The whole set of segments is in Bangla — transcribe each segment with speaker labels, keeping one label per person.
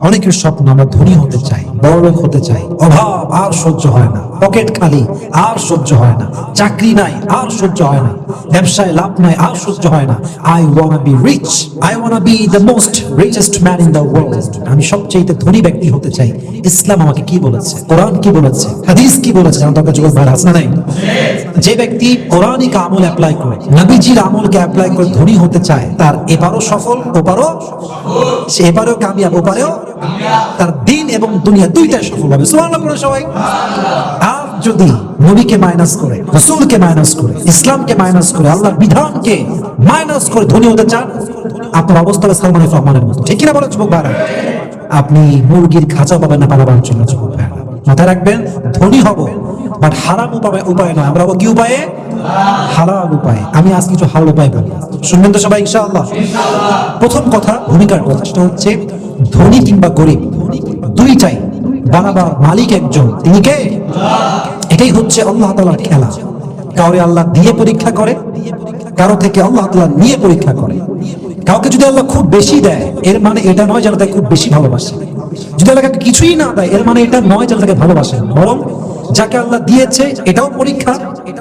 Speaker 1: অনেকের স্বপ্ন আমরা ধনী হতে চাই বড়লোক হতে চাই। অভাব আর সহ্য হয় না। পকেট খালি আর সহ্য হয় না। চাকরি নাই আর সহ্য হয় না। ব্যবসায় লাভ নাই আর সহ্য হয় না। I wanna be rich I wanna be the most richest man in the world আমি সবচেয়ে ধনী ব্যক্তি হতে চাই। ইসলাম আমাকে কি বলেছে? কোরআন কি বলেছে? হাদিস কি বলেছে? জানো তোকে যুবক ভাই আছে নাই? যে ব্যক্তি কোরআনিক আমল অ্যাপ্লাই করে, নবীজির আমলকে অ্যাপ্লাই করে ধনী হতে চায়, তার এবারও সফল, ওপারও সে এবারেও কামিয়াব, ওপারেও তার দিন এবং দুনিয়া দুইটাই সফল হবে। সুবহানাল্লাহ পড়ো সবাই। আর যদি নবীকে মাইনাস করে, রসুলকে মাইনাস করে, ইসলামকে মাইনাস করে, আল্লাহর বিধানকে মাইনাস করে ধনী হতে চান, আপনার অবস্থা হবে সালমান রহমানের মতো। ঠিক কিনা বলে যুবক ভাইরা? আপনি মুরগির খাঁচা পাবেন না পালাবার জন্য যুবক ভাইরা। মাথায় রাখবেন, ধনী হব বাট হারাম উপায় উপায় নয়। আমরা হব কি উপায়ে? হালাল উপায়। আমি আজ কিছু হালাল উপায় বলি। শুনবেন তো সবাই, ইনশাআল্লাহ। প্রথম কথা, ভূমিকার কথা, সেটা হচ্ছে ধনী কিংবা গরিব, দুইটাই বানাবার মালিক একজন। তিনি কে? এটাই হচ্ছে আল্লাহ তাআলার খেলা। কাউরে আল্লাহ দিয়ে পরীক্ষা করে, কারও থেকে আল্লাহ তাআলা নিয়ে পরীক্ষা করে। কাউকে যদি আল্লাহ খুব বেশি দেয়, এর মানে এটা নয় যেন তাকে খুব বেশি ভালোবাসে। যদি আল্লাহ কিছুই না দেয়, এর মানে এটা নয় যেন তাকে ভালোবাসে। বরং যাকে আল্লাহ দিয়েছে, এটাও পরীক্ষা।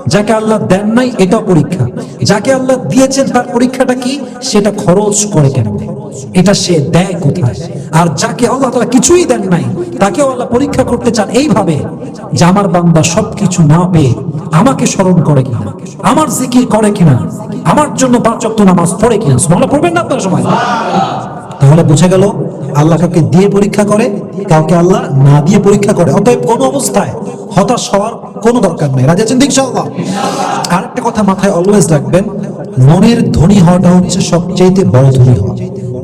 Speaker 1: যাকে আল্লাহ দেন নাই, এটাও পরীক্ষা। যাকে আল্লাহ দিয়েছেন, তার পরীক্ষাটা কি? সেটা খরচ করে কেন? এটা সে দেয় কোথায়? আর যাকে আল্লাহ তাআলা কিছুই দেন নাই, তাকেও আল্লাহ পরীক্ষা করতে চান এইভাবে যে আমার বান্দা সবকিছু না পেয়ে আমাকে স্মরণ করে কিনা, আমার জিকির করে কিনা, আমার জন্য পাঁচ ওয়াক্ত নামাজ পড়ে কিনা। সুবহানাল্লাহ, পড়বেন না আপনার সময় তাহলে বোঝা গেল আল্লাহ কাউকে দিয়ে পরীক্ষা করে, কাউকে আল্লাহ না দিয়ে পরীক্ষা করে। অতএব কোন অবস্থায় হতাশ হওয়ার কোনো দরকার নেই। রাজা চিন্তা ইনশাআল্লাহ? আরেকটা কথা মাথায় অলওয়েজ রাখবেন, মনের ধনী হওয়াটা হচ্ছে সবচেয়ে বড় ধনী হওয়া।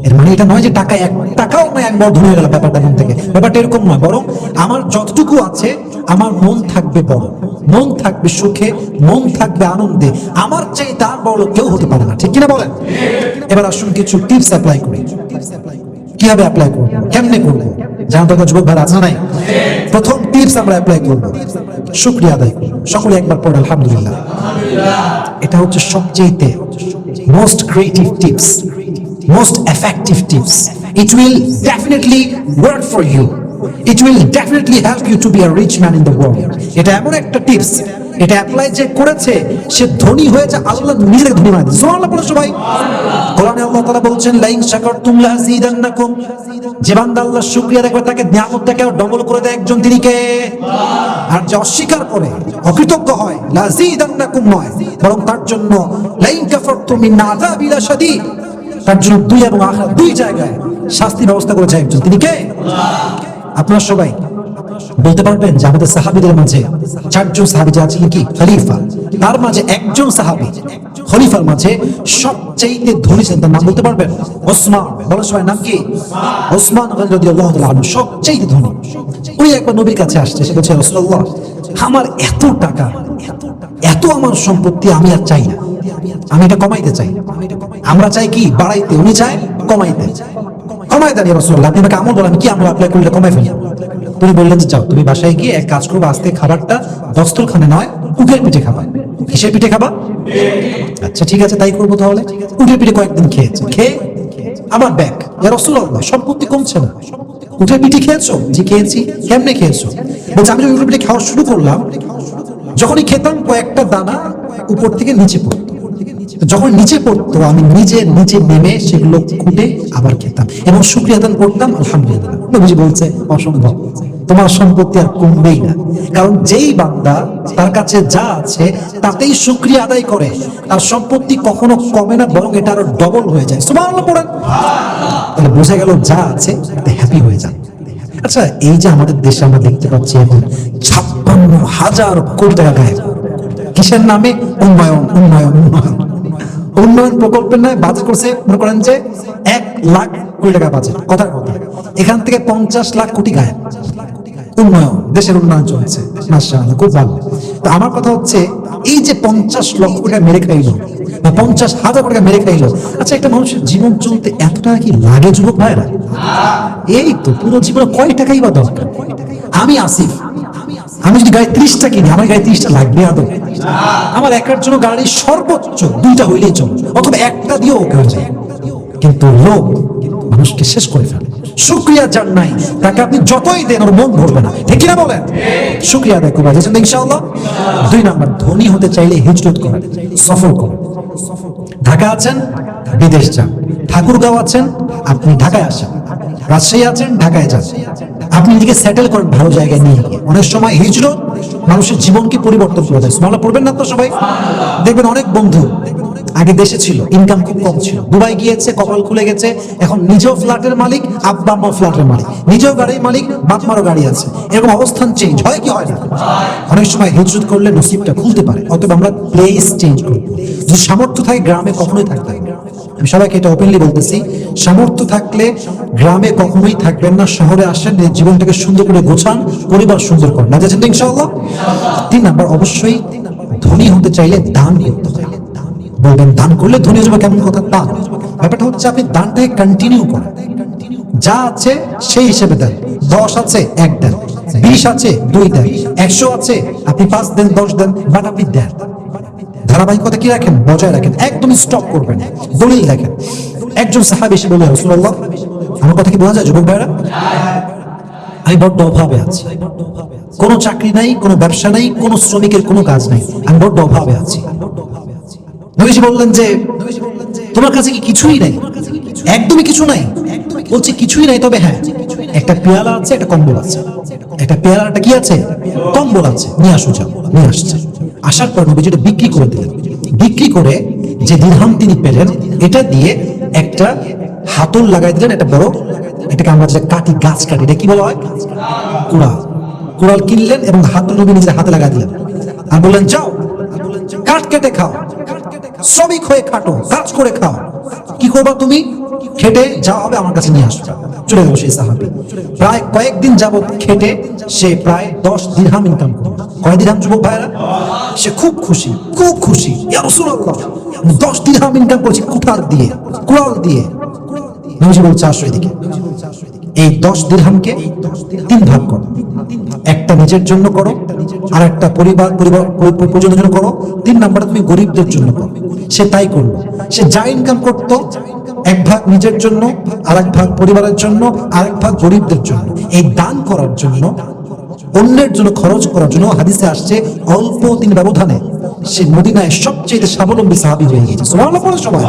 Speaker 1: এর মানে এটা নয় যে টাকা এক টাকাও নয়, এক বড় ধনী হয়ে গেল ব্যাপারটা মন থেকে। ব্যাপারটা এরকম নয়, বরং আমার যতটুকু আছে, আমার মন থাকবে বড়। মন থাকবে সুখে, মন থাকবে আনন্দে। আমার চাই তার বড় কেউ হতে পারে না, ঠিক কিনা বলেন? এবার আসুন কিছু টিপস অ্যাপ্লাই করি। কীভাবে অ্যাপ্লাই করব? কেমনে করব? তো যুবক ভাই, আছে নাই? প্রথম টিপস আমরা অ্যাপ্লাই করব। শুক্রিয়া আদায় করব। সকলে একবার পড়ে, আলহামদুলিল্লাহ। এটা হচ্ছে সবচেয়ে most creative tips most effective tips it will definitely work for you it will definitely help you to be a rich man in the world এটা এমন একটা টিপস এটা অ্যাপ্লাই যে করেছে, সে ধনী হয়েছে আল্লাহ নিজেকে ধনী বানায় দিয়েছে। সুবহানাল্লাহ বলো সবাই। কোরআনে আল্লাহ তাআলা বলছেন, লাইন শাকারতুম লাযিদান্নাকুম যে বান্দা আল্লাহর শুকরিয়া দেখবে, তাকে নিয়ামতটাকে ডবল করে দেয় একজন তিনি কে আর যে অস্বীকার করে, অকৃতজ্ঞ হয় লাযিদান্নাকুম নয়, বরং তার জন্য, লাইন কাফারতুম মিন আযাবি লাশাদীদ তার জন্য দুই এবং আখিরাত দুই জায়গায় শাস্তি ব্যবস্থা করেছে একজন। তিনি কে? আপনারা সবাই বলতে পারবেন যে আমাদের সাহাবিদের মাঝে চারজন সাহাবি যে আছেন কি? খলিফা। তার মাঝে একজন সাহাবি, খলিফার মাঝে সবচেয়ে ধনী ছিলেন। তার নাম বলতে পারবেন? ওসমান। বলো সবাই নাম কি? ওসমান তাআলা সবচেয়ে ধনী। উনি একবার নবীর কাছে আসছে, সে বলছে আমার এত টাকা, এত আমার সম্পত্তি আমি আর চাই না। আমি এটা কমাইতে চাই। আমরা চাই কি? বাড়াইতে। উনি চায় কমাইতে। কমাই দেন রসুল্লাহ আপনি আমাকে আমল বলেন, কি আমল অ্যাপ্লাই করলে কমাই ফেলি? তুমি বললেন যে, যাও, তুমি বাসায় গিয়ে এক কাজ করব আজকে খাবারটা দস্তরখানে নয় উঠের পিঠে খাবা। কিসের পিঠে খাবা? আচ্ছা ঠিক আছে, তাই করব তাহলে? উটের পিঠে কয়েকদিন খেয়েছে। খেয়ে আবার ব্যাগ রসুল্লাহ সম্পত্তি কমছে না। উটের পিঠে খেয়েছো? জি, খেয়েছি। কেমনে খেয়েছো? বলছে, আমি যখন পিঠে খাওয়া শুরু করলাম। যখনই খেতাম কয়েকটা দানা উপর থেকে নিচে পড়তো তো যখন নিচে পড়তো আমি নিজে নিচে নেমে সেগুলো খুঁটে আবার খেতাম। এবং শুক্রিয়া দান করতাম, আলহামদুলিল্লাহ। নবীজি বলছে? অসম্ভব। তোমার সম্পত্তি আর কমবেই না। কারণ যেই বান্দা তার কাছে যা আছে, তাতেই শুক্রিয়া আদায় করে। তার সম্পত্তি কখনো কমে না, বরং এটা আরও ডবল হয়ে যায়। সুবহানাল্লাহ তাহলে বোঝা গেল যা আছে, তাতে হ্যাপি হয়ে যান। আচ্ছা এই যে আমাদের দেশে আমরা দেখতে পাচ্ছি এখন ছাপ্পান্ন হাজার কোটি টাকা গায়ে কিসের নামে? উন্নয়ন উন্নয়ন উন্নয়ন। উন্নয়ন প্রকল্পের নামে বাজেট করছে, মনে করেন যে এক লাখ কোটি টাকা বাজেট। কথার কথা। এখান থেকে পঞ্চাশ লাখ কোটি গায়ে উন্নয়ন, দেশের উন্নয়ন চলছে। খুব ভালো। তো আমার কথা হচ্ছে, এই যে পঞ্চাশ লক্ষ টাকা মেরে খাইলো বা পঞ্চাশ হাজার টাকা মেরে খাইলো আচ্ছা একটা মানুষের জীবন চলতে এত টাকা কি লাগে যুবক ভাইরা এই তো, পুরো জীবনে কয় টাকাই বা দরকার? আমি আসিফ আমি যদি গাড়ি ত্রিশটা কিনি, আমার গাড়ি ত্রিশটা লাগবে আদৌ? আমার একার জন্য গাড়ি সর্বোচ্চ দুইটা হইলেই চল, অথবা একটা দিয়েও হয়ে যায় কিন্তু লোক মানুষকে শেষ করে ফেলে। শুক্রিয়া যার নাই, তাকে আপনি যতই দেন, ওর মন ভরবে না। ঠিক কিনা বলেন? শুক্রিয়া আদায় করব ইনশাআল্লাহ। দুই নাম্বার, ধনী হতে চাইলে হিজরত করেন, সফর করুন। ঢাকা আছেন, বিদেশ যান। ঠাকুরগাঁও আছেন, আপনি ঢাকায় আসেন। রাজশাহী আছেন, ঢাকায় যান। আপনি নিজেকে সেটেল করেন ভালো জায়গায় নিয়ে। গিয়ে অনেক সময় হিজরত মানুষের জীবনকে পরিবর্তন করে দেয়। মামলা পড়বেন না তো সবাই? দেখবেন অনেক বন্ধু আগে দেশে ছিল ইনকাম খুব কম ছিল। দুবাই গিয়েছে, কপাল খুলে গেছে, এখন নিজেও ফ্ল্যাটের মালিক আব্বা আম্মা ফ্ল্যাটের মালিক। নিজেও গাড়ির মালিক বাপ মারও গাড়ি আছে। এরকম অবস্থান চেঞ্জ হয় কি হয় না? অনেক সময় হিজরত করলে নসিবটা খুলতে পারে অতএব আমরা প্লেস চেঞ্জ করব যদি সামর্থ্য থাকে, গ্রামে কখনোই থাকতে। আমি সবাইকে এটা ওপেনলি বলতেছি সামর্থ্য থাকলে গ্রামে কখনোই থাকবেন না, শহরে আসেন জীবনটাকে সুন্দর করে গোছান, পরিবার সুন্দর করেন। না যাচ্ছেন ইনশাআল্লাহ? তিন নাম্বার, অবশ্যই ধনী হতে চাইলে দান করতে হবে বলবেন, দান করলে ধনী হয়ে কেমন কথা? দান। ব্যাপারটা হচ্ছে, আপনি দানটাকে কন্টিনিউ করেন। যা আছে, সেই হিসেবে দেন। দশ আছে, এক দেন। বিশ আছে, দুই দেন। একশো আছে, আপনি পাঁচ দেন, দশ দেন বাট আপনি দেন। ধারাবাহিকতা কি রাখেন? বজায় রাখেন। একদম স্টপ করবেন। দলিল দেখেন একজন সাহাব এসে বলে রসুল্লাহ আমার কথা কি বোঝা যায়, যুবক ভাইরা আমি বড্ড অভাবে আছি। কোনো চাকরি নাই, কোনো ব্যবসা নাই, কোনো শ্রমিকের কোনো কাজ নাই। আমি বড্ড অভাবে আছি। নবীজি বললেন যে, তোমার কাছে কি কিছুই নাই? একদমই কিছু নাই। বলছে, কিছুই নাই, তবে হ্যাঁ একটা পেয়ালা আছে, একটা কম্বল আছে। একটা পেয়ালা একটা কি আছে? কম্বল আছে। নিয়ে আসো, যাও, নিয়ে আসছে। আসার পর বিক্রি করে দিলেন। বিক্রি করে যে দিরহাম তিনি পেলেন, এটা দিয়ে একটা হাতল লাগাই দিলেন, একটা বড়, এটাকে আমরা যেটা কাটি গাছ কাটি এটা কি বলা হয়? কুড়াল। কুড়াল কিনলেন এবং হাতল নবী নিজের হাতে লাগাই দিলেন। আর বললেন, যাও, কাঠ কেটে খাও। শ্রমিক হয়ে খাটো, কাজ করে খাও। কি করবা তুমি? খেটে যা হবে আমার কাছে নিয়ে আসো। চলে গেল সেই সাহাবি। প্রায় কয়েকদিন যাবত খেটে সে প্রায় দশ দিরহাম ইনকাম করল। কয় দিরহাম যুবক ভাইরা সে খুব খুশি খুব খুশি। দশ দিরহাম ইনকাম করছি কুঠার দিয়ে, কুড়াল দিয়ে। বলছে, আসো এদিকে। এই দশ দিরহামকে তিন ভাগ করো। একটা নিজের জন্য করো আর একটা পরিবার পরিবার পরি- পরিজনের জন্য করো। তিন নাম্বার তুমি গরিবদের জন্য করো। সে তাই করল। সে যা ইনকাম করতো এক ভাগ নিজের জন্য আর এক ভাগ পরিবারের জন্য আর এক ভাগ গরিবদের জন্য। এই দান করার জন্য, অন্যের জন্য খরচ করার জন্য হাদিসে আসছে অল্প দিন ব্যবধানে সে মদিনায় সবচেয়ে স্বাবলম্বী সাহাবি হয়ে গেছে সুবহানাল্লাহ পড়ে সবাই।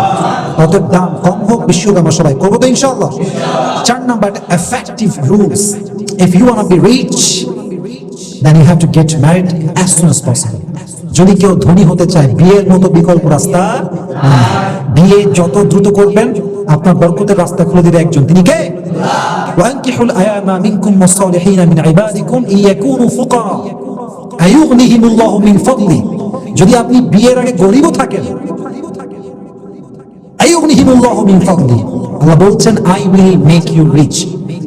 Speaker 1: অতএব দান কম হোক, বেশি হোক, আমরা সবাই করব তো ইনশাআল্লাহ। চার number effective rules if you want be rich then you have to get married as soon as possible যদি কেউ ধনী হতে চায়, বিয়ের মতো বিকল্প রাস্তা। বিয়ে যত দ্রুত করবেন আপনার বরকতের রাস্তা খুলে দিবে একজন তিনি কে وأنكحوا الأيام منكم والصالحين من عبادكم إن يكونوا فقراء أيغنيهم الله من فضله যদি আপনি বিয়ের আগে গরিবও থাকেন আইয়ুগনিহিমুল্লাহু মিন ফাদলি আল্লাহ বলছেন I will make you rich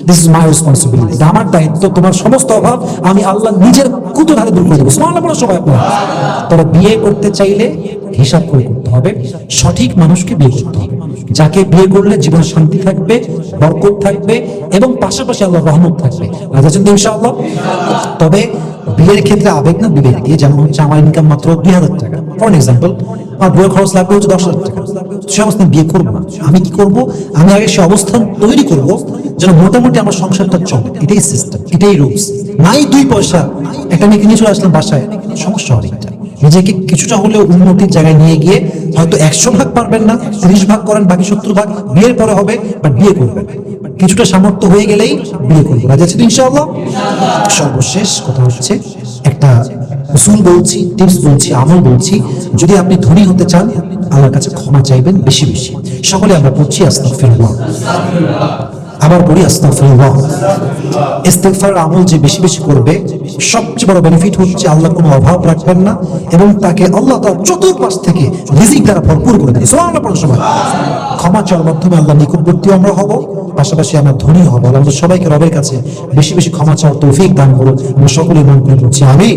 Speaker 1: this is my responsibility এটা আমার দায়িত্ব তোমার সমস্ত অভাব আমি আল্লাহ নিজের কুতো ধারে দূর করে দেবো সুবহানাল্লাহ বলো সবাই আপনারা তবে বিয়ে করতে চাইলে হিসাব করে করতে হবে, সঠিক মানুষকে বিয়ে করতে হবে। যাকে বিয়ে করলে জীবন শান্তি থাকবে, বরকত থাকবে এবং পাশাপাশি আল্লাহ রহমত থাকবে। রাজা চিন্তা ইনশাআল্লাহ? তবে বিয়ের ক্ষেত্রে আবেগ না বিবেক? দিয়ে যেমন হচ্ছে আমার ইনকাম মাত্র দুই হাজার টাকা। ফর এক্সাম্পল আমার বইয়ের খরচ লাগবে হচ্ছে দশ হাজার টাকা। সে অবস্থায় বিয়ে করব না। আমি কি করব? আমি আগে সে অবস্থান তৈরি করব যেন মোটামুটি আমার সংসারটা চলে। এটাই সিস্টেম এটাই রুলস নাই দুই পয়সা, একটা মেয়েকে নিয়ে চলে আসলাম বাসায়। সমস্যা হবে এটা। নিজেকে কিছুটা হলেও উন্নতির জায়গায় নিয়ে গিয়ে হয়তো একশো ভাগ পারবেন না, ত্রিশ ভাগ করেন, বাকি সত্তর ভাগ বিয়ের পরে হবে বাট বিয়ে করবেন। কিছুটা সামর্থ্য হয়ে গেলেই বিয়ে করব রাজি ইনশাআল্লাহ? সর্বশেষ কথা হচ্ছে, একটা উসুল বলছি, টিপস বলছি, আমল বলছি, যদি আপনি ধনী হতে চান, আল্লাহর কাছে ক্ষমা চাইবেন বেশি বেশি। সকলে আমরা পড়ছি, আস্তাগফিরুল্লাহ। আবার বলি আস্তাগফিরুল্লাহ। ইস্তেগফার আমল যে বেশি বেশি করবে, সবচেয়ে বড় বেনিফিট হচ্ছে আল্লাহ কোনো অভাব রাখবেন না এবং তাকে আল্লাহ তার চতুর্পাশ থেকে রিজিক দ্বারা ভরপুর করে দেবে। সুবহানাল্লাহ পড়ুন সময় ক্ষমা চাওয়ার মাধ্যমে আল্লাহ নিকটবর্তী আমরা হব, পাশাপাশি আমরা ধনী হব। আমাদের সবাইকে রবের কাছে বেশি বেশি ক্ষমা চাওয়ার তৌফিক দান করুন। আমরা সকলেই মন করে করছি আমি